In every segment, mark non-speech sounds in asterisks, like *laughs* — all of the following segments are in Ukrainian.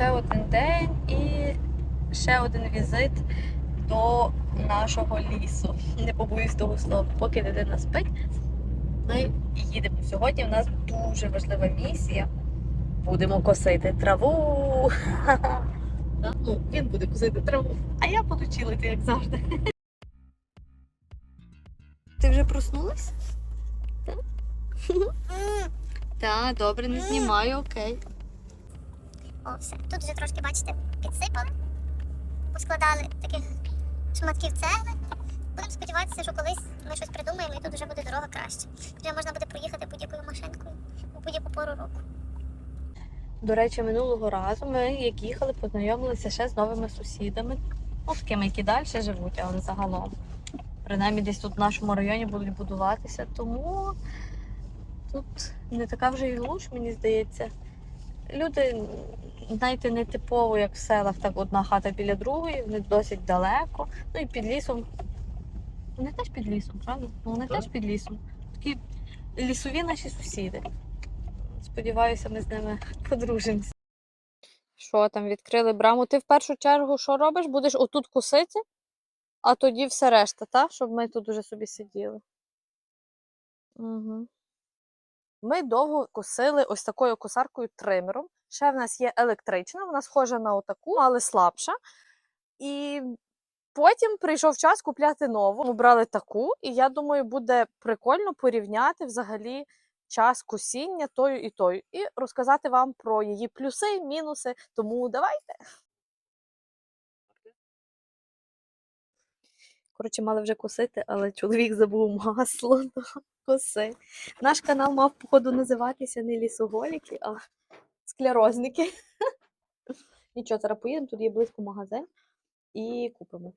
ще один день і ще один візит до нашого лісу. Не побоюсь того слова. Поки дитина спить, ми їдемо. Сьогодні в нас дуже важлива місія. Будемо косити траву. *laughs* Ну, він буде косити траву, а я буду чилити, як завжди. Ти вже проснулась? Так? *laughs* Так, добре, не знімаю, окей. О, все. Тут вже трошки, бачите, підсипали, поскладали таких шматків цегли. Будемо сподіватися, що колись ми щось придумаємо і тут вже буде дорога краще. Вже можна буде проїхати будь-якою машинкою у будь-яку пору року. До речі, минулого разу ми, як їхали, познайомилися ще з новими сусідами. Ну, такими, які далі живуть, але загалом. Принаймні десь тут в нашому районі будуть будуватися, тому тут не така вже і глуш, мені здається. Люди, знаєте, не типово, як в селах, так одна хата біля другої, вони досить далеко. Ну і під лісом. Вони теж під лісом, правда? Ну, вони Так. теж під лісом. Такі лісові наші сусіди. Сподіваюся, ми з ними *laughs* подружимося. Що там, відкрили браму? Ти в першу чергу що робиш? Будеш отут косити, а тоді все решта, так? Щоб ми тут уже собі сиділи. Угу. Ми довго косили ось такою косаркою тримером. Ще в нас є електрична, вона схожа на отаку, але слабша. І потім прийшов час купляти нову. Ми брали таку, і я думаю, буде прикольно порівняти взагалі час косіння тою і тою, і розказати вам про її плюси і мінуси. Тому давайте. Коротше, мали вже косити, але чоловік забув масло *laughs* коси. Наш канал мав, походу, називатися не лісоголіки, а склерозники. *laughs* Нічого, зараз поїдемо, тут є близько магазин і купимо.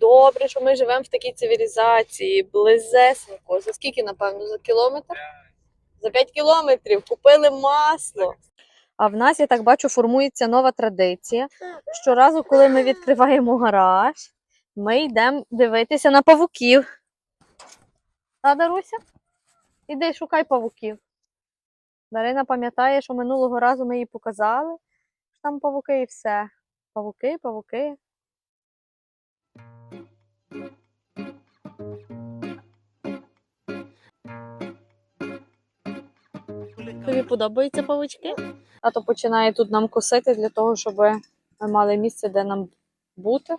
Добре, що ми живемо в такій цивілізації, близесенько. За скільки, напевно, за кілометр? За 5 кілометрів купили масло. А в нас, я так бачу, формується нова традиція. Щоразу, коли ми відкриваємо гараж, ми йдемо дивитися на павуків. Та, Даруся? Іди шукай павуків. Дарина пам'ятає, що минулого разу ми їй показали, що там павуки і все. Павуки, павуки. Тобі подобаються павучки? А то починає тут нам косити для того, щоб ми мали місце, де нам бути.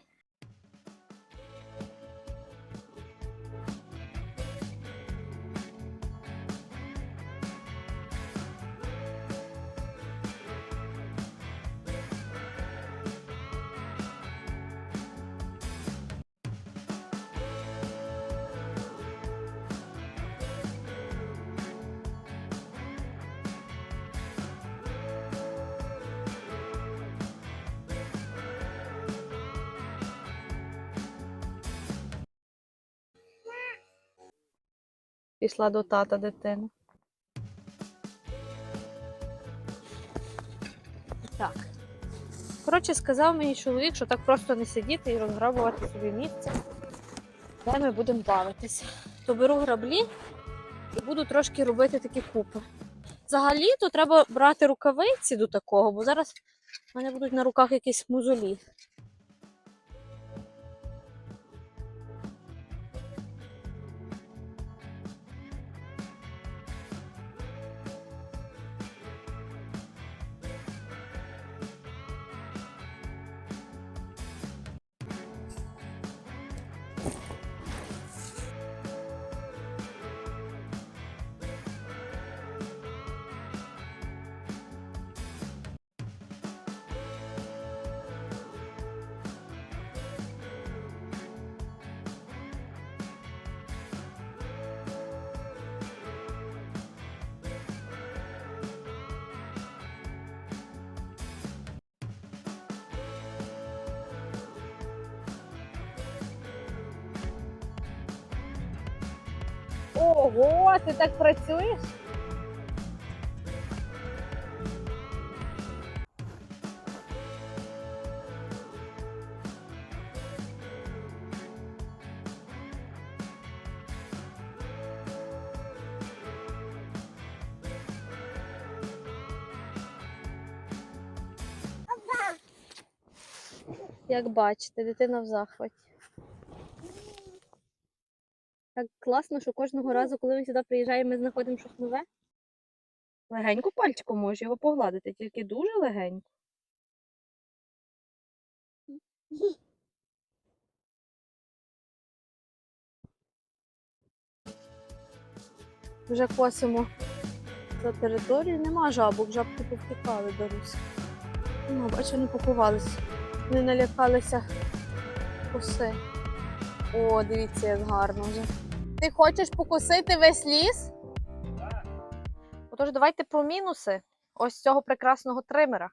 Пішла до тата дитина. Так. Коротше, сказав мені чоловік, що так просто не сидіти і розграбувати собі місце, де ми будемо бавитися. То беру граблі і буду трошки робити такі купи. Взагалі, то треба брати рукавиці до такого, бо зараз в мене будуть на руках якісь мозолі. Ого, ти так працюєш? Як бачите, дитина в захваті. Так класно, що кожного разу, коли ми сюди приїжджаємо, ми знаходимо щось нове. Легенько пальчиком можеш його погладити, тільки дуже легенько. Вже косимо за територію. Нема жабок, жабки повтікали до руси. Ну, бачу, не поховалися. Не налякалися коси. О, дивіться, як гарно вже. Ти хочеш покосити весь ліс? Отож, давайте про мінуси ось цього прекрасного тримера.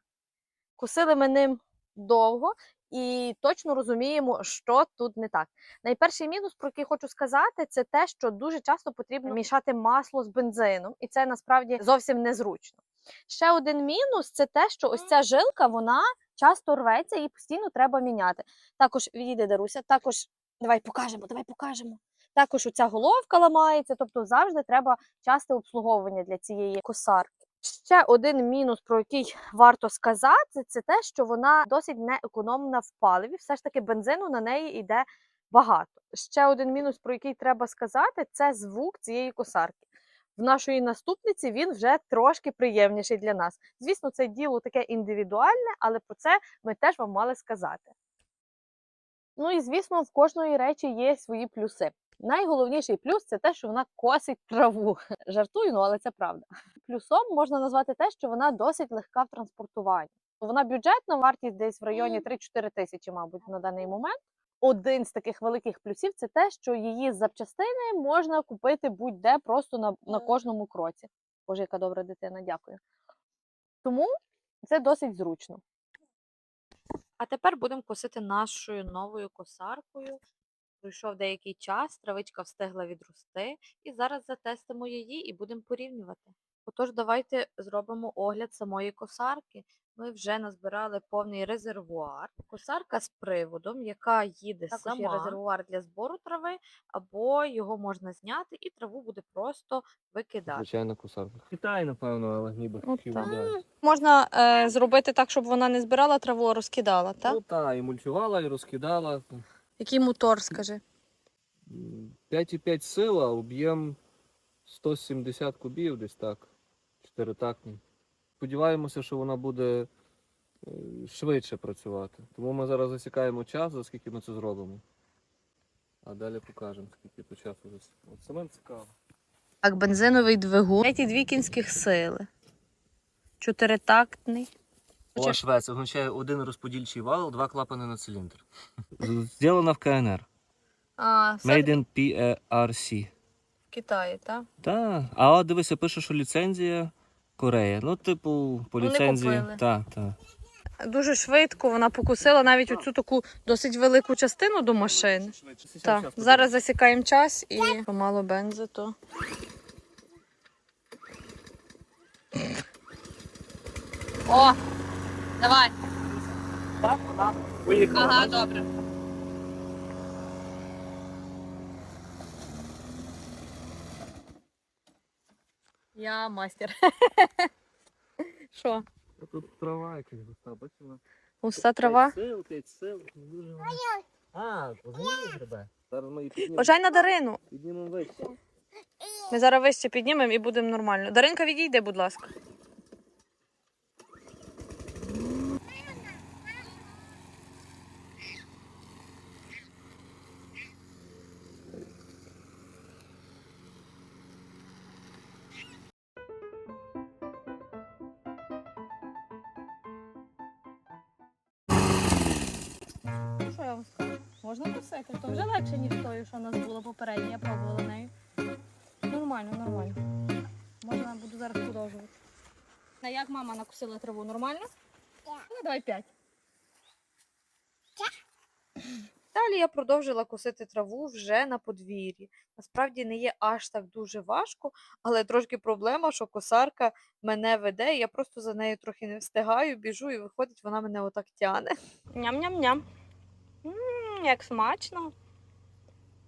Косили ми ним довго і точно розуміємо, що тут не так. Найперший мінус, про який хочу сказати, це те, що дуже часто потрібно мішати масло з бензином, і це насправді зовсім незручно. Ще один мінус це те, що ось ця жилка вона часто рветься і постійно треба міняти. Також відійде Даруся, також давай покажемо, давай покажемо. Також оця головка ламається, тобто завжди треба часте обслуговування для цієї косарки. Ще один мінус, про який варто сказати, це те, що вона досить неекономна в паливі. Все ж таки бензину на неї йде багато. Ще один мінус, про який треба сказати, це звук цієї косарки. В нашої наступниці він вже трошки приємніший для нас. Звісно, це діло таке індивідуальне, але про це ми теж вам мали сказати. Ну і звісно, в кожної речі є свої плюси. Найголовніший плюс це те, що вона косить траву. *laughs* Жартую, ну але це правда. Плюсом можна назвати те, що вона досить легка в транспортуванні. Вона бюджетна, вартість десь в районі 3-4 тисячі, мабуть, на даний момент. Один з таких великих плюсів це те, що її запчастини можна купити будь-де просто на, на кожному кроці. Боже, яка добра дитина, дякую. Тому це досить зручно. А тепер будемо косити нашою новою косаркою. Пройшов деякий час, травичка встигла відрости, і зараз затестимо її і будемо порівнювати. Отож, давайте зробимо огляд самої косарки. Ми вже назбирали повний резервуар. Косарка з приводом, яка їде Також сама. є резервуар для збору трави, або його можна зняти і траву буде просто викидати. Звичайна кусарка. Китай, напевно, але ніби Ну, хотів так. би. Можна е, зробити так, щоб вона не збирала траву, а розкидала, так? Ну так, і мульчувала, і розкидала. Який мотор, скажи? М, 5,5 сила, об'єм 170 кубів, десь так. Чотиритактний. Сподіваємося, що вона буде е, швидше працювати. Тому ми зараз засікаємо час, за скільки ми це зробимо. А далі покажемо, скільки то часу. зас- От самим цікаво. Так, бензиновий двигун. П'ять дві кінських сили. Чотиритактний. ОШВ це означає один розподільчий вал, два клапани на циліндр. Зроблена в КНР. А, Made in PRC. в Китаї, так? Так. А от дивися, пише, що ліцензія Корея. Ну, типу, по Вони ліцензії. купили. Так, так. Дуже швидко вона покусила навіть оцю таку досить велику частину до машини. Так, зараз засікаємо час і помало бензи, то. О! Давай! Ага, добре. Я мастер. *laughs* Що? Тут трава якась густа, бачила? Густа трава? П'ять сил, п'ять сил. не Дуже... А, розумієш грибе? Зараз ми її піднімемо, Бажай на Дарину. піднімемо вище. Ми зараз вище піднімемо і будемо нормально. Даринка, відійди, будь ласка. Косити, то вже легше, ніж тою, що у нас було попередньо, я пробувала нею. Нормально, нормально. Можна буду зараз продовжувати. А як мама накусила траву? Нормально? Ну, давай п'ять. Далі я продовжила косити траву вже на подвір'ї. Насправді не є аж так дуже важко, але трошки проблема, що косарка мене веде, і я просто за нею трохи не встигаю, біжу, і виходить, вона мене отак тяне. Ням-ням-ням. Як смачно.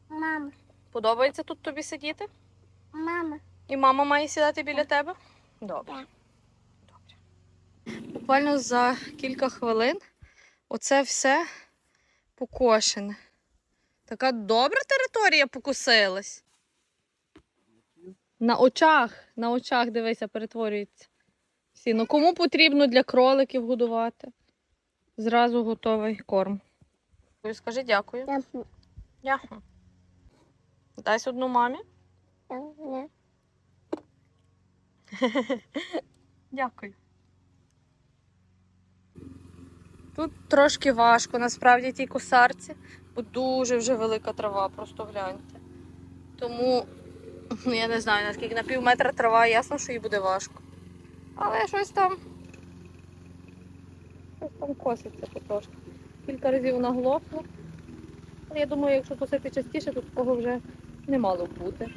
Мама, Подобається тут тобі сидіти? мама. І мама має сідати біля тебе? Добре. Добре. Буквально за кілька хвилин оце все покошене. Така добра територія покусилась. На очах, на очах, дивися, перетворюється. Всі. Ну кому потрібно для кроликів годувати? Зразу готовий корм. Скажи дякую. Дякую. Дай одну мамі. *laughs* Дякую. Тут трошки важко, насправді, тій косарці, бо дуже вже велика трава, просто гляньте. Тому ну, я не знаю, наскільки на пів метра трава, ясно, що їй буде важко. Але щось там. Щось там коситься потрошки. Кілька разів вона глохла. Але я думаю, якщо косити частіше, то такого вже не мало бути.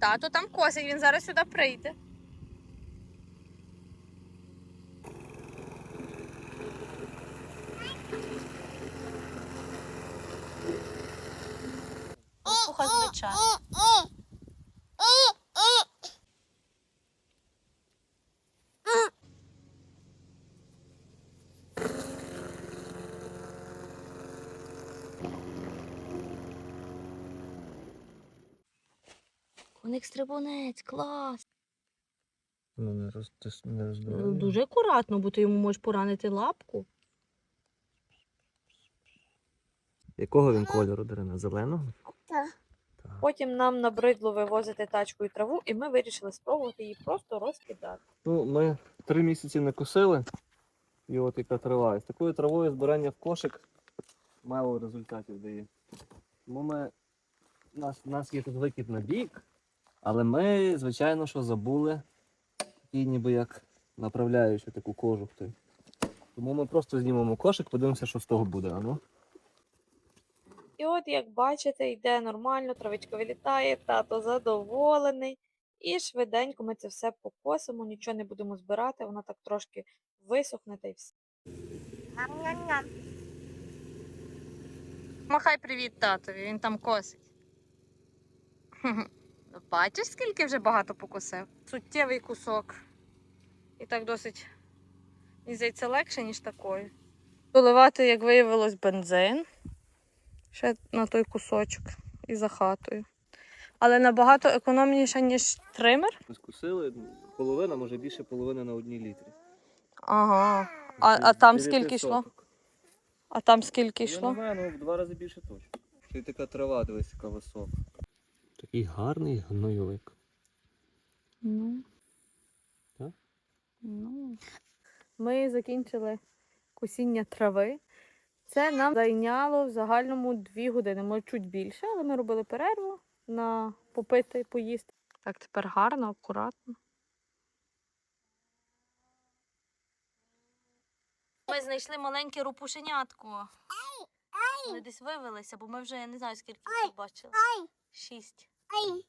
Тато там косить, він зараз сюди прийде. Пуха звичайно. Коник стрибунець, клас. Ну, не, роз, не Ну, Дуже акуратно, бо ти йому можеш поранити лапку. Якого він кольору, Дарина? Зеленого? Так. Потім нам набридло вивозити тачкою траву, і ми вирішили спробувати її просто розкидати. Ну, ми три місяці не косили, і от яка трава. І з такою травою збирання в кошик мало результатів дає. Тому ми, у нас, у нас є тут викид на бік, але ми, звичайно, що забули такий ніби як направляючу таку кожух. той. Тому ми просто знімемо кошик, подивимося, що з того буде. А ну? І от, як бачите, йде нормально, травичка вилітає, тато задоволений. І швиденько ми це все покосимо, нічого не будемо збирати, вона так трошки висохне та й все. Ням-ням-ням. Махай привіт татові, він там косить. *laughs* Бачиш, скільки вже багато покосив? Суттєвий кусок. І так досить, мені здається, легше, ніж такою. Доливати, як виявилось, бензин. Ще на той кусочок і за хатою. Але набагато економніше, ніж тример. Скусили, половина, може більше половини на одній літрі. Ага. А, а там скільки йшло? А там скільки йшло? ну в два рази більше точно. Ще й така трава, дивись, яка висока. Такий гарний гнойовик. Ну. Так? Ну. Ми закінчили косіння трави. Це нам зайняло в загальному дві години, може чуть більше, але ми робили перерву на попити, поїсти. Так, тепер гарно, акуратно. Ми знайшли маленьке рупушенятко. Вони десь вивелися, бо ми вже я не знаю, скільки тут бачили. Шість. Ай.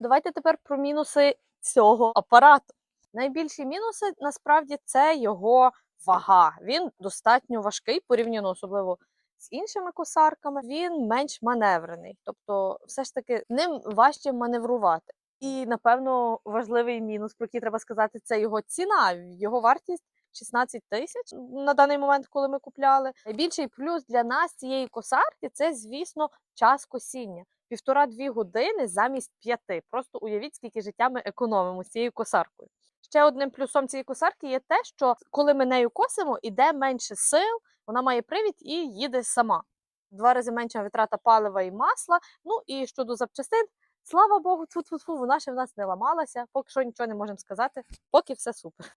Давайте тепер про мінуси цього апарату. Найбільші мінуси насправді це його вага. Він достатньо важкий, порівняно особливо з іншими косарками. Він менш маневрений, тобто, все ж таки ним важче маневрувати. І напевно важливий мінус, про який треба сказати, це його ціна. Його вартість 16 тисяч на даний момент, коли ми купляли. Найбільший плюс для нас цієї косарки це, звісно, час косіння. Півтора-дві години замість п'яти. Просто уявіть, скільки життя ми економимо з цією косаркою. Ще одним плюсом цієї косарки є те, що коли ми нею косимо, іде менше сил, вона має привід і їде сама. Два рази менша витрата палива і масла. Ну і щодо запчастин, слава Богу, тут вона ще в нас не ламалася. Поки що нічого не можемо сказати, поки все супер.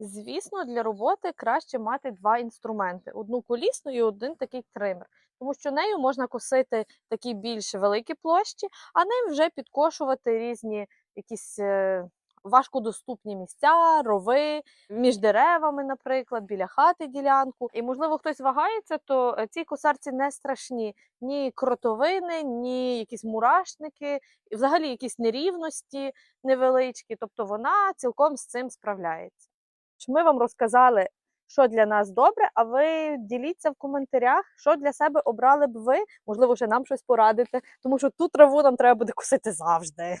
Звісно, для роботи краще мати два інструменти: одну колісну і один такий тример. Тому що нею можна косити такі більш великі площі, а ним вже підкошувати різні якісь е, важкодоступні місця, рови між деревами, наприклад, біля хати ділянку. І можливо хтось вагається, то е, цій косарці не страшні ні кротовини, ні якісь мурашники, і взагалі якісь нерівності невеличкі. Тобто вона цілком з цим справляється. Ми вам розказали, що для нас добре, а ви діліться в коментарях, що для себе обрали б ви. Можливо, ще нам щось порадите, тому що ту траву нам треба буде косити завжди.